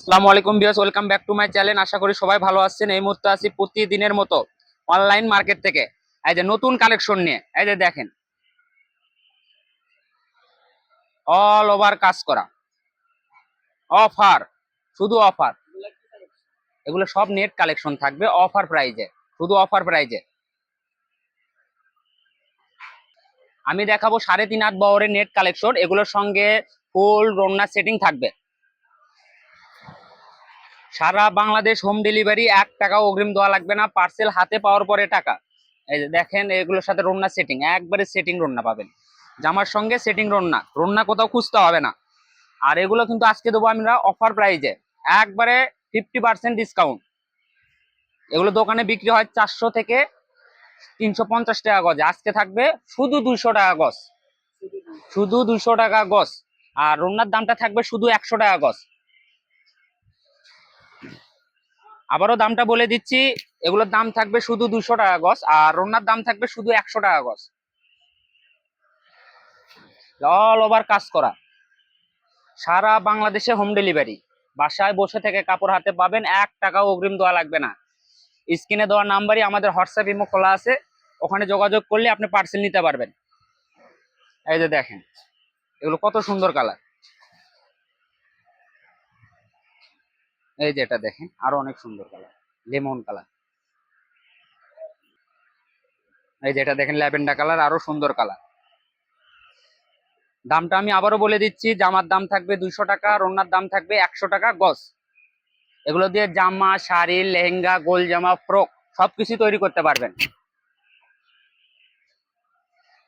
আসসালামু আলাইকুম বিয়াস welcome back to my channel. আশা করি সবাই ভালো আছেন। এই মুহূর্তে আছি প্রতিদিনের মতো অনলাইন মার্কেট থেকে। এই যে নতুন কালেকশন নিয়ে, এই যে দেখেন। অল ওভার কাজ করা। অফার শুধু অফার এগুলো সব নেট কালেকশন থাকবে অফার প্রাইজে শুধু অফার প্রাইজে আমি দেখাবো সাড়ে তিন হাত বহরের নেট কালেকশন এগুলোর সঙ্গে ফুল রন্না সেটিং থাকবে। সারা বাংলাদেশ হোম ডেলিভারি এক টাকা অগ্রিম দেওয়া লাগবে না পার্সেল হাতে পাওয়ার পরে টাকা। এই যে দেখেন, এগুলোর সাথে রন্না সেটিং একবারে সেটিং রন্না পাবেন। জামার সঙ্গে সেটিং রন্না রন্না কোথাও খুঁজতে হবে না। আর এগুলো কিন্তু আজকে দেবো আমরা অফার প্রাইজে একবারে ফিফটি পার্সেন্ট ডিসকাউন্ট এগুলো দোকানে বিক্রি হয় চারশো থেকে তিনশো পঞ্চাশ টাকা গজ। আজকে থাকবে শুধু দুইশো টাকা গজ। শুধু দুইশো টাকা গজ। আর রন্নার দামটা থাকবে শুধু একশো টাকা গজ। আবারও দামটা বলে দিচ্ছি, এগুলোর দাম থাকবে শুধু দুশো টাকা গজ, আর রন্নার দাম থাকবে শুধু একশো টাকা গজ। অল ওভার কাজ করা। সারা বাংলাদেশে হোম ডেলিভারি বাসায় বসে থেকে কাপড় হাতে পাবেন, এক টাকাও অগ্রিম দেওয়া লাগবে না। স্ক্রিনে দেওয়ার নাম্বারই আমাদের হোয়াটসঅ্যাপ ইমো খোলা আছে, ওখানে যোগাযোগ করলে আপনি পার্সেল নিতে পারবেন। এই যে দেখেন, এগুলো কত সুন্দর কালার এই যে এটা দেখেন, আরও অনেক সুন্দর কালার, লেমন কালার। এই যে এটা দেখেন, ল্যাভেন্ডার কালার, আরও সুন্দর কালার। দামটা আমি আবারও বলে দিচ্ছি, জামার দাম থাকবে দুইশো টাকা রন্নার দাম থাকবে একশো টাকা গজ। এগুলো দিয়ে জামা, শাড়ি, লেহেঙ্গা, গোল জামা, ফ্রক সবকিছু তৈরি করতে পারবেন।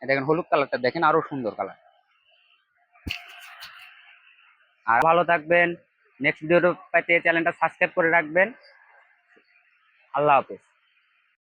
দেখেন, হলুদ কালারটা দেখেন, আরও সুন্দর কালার। আর ভালো থাকবেন। নেক্সট ভিডিও পাইতে চ্যানেলটা সাবস্ক্রাইব করে রাখবেন। আল্লাহ হাফেজ।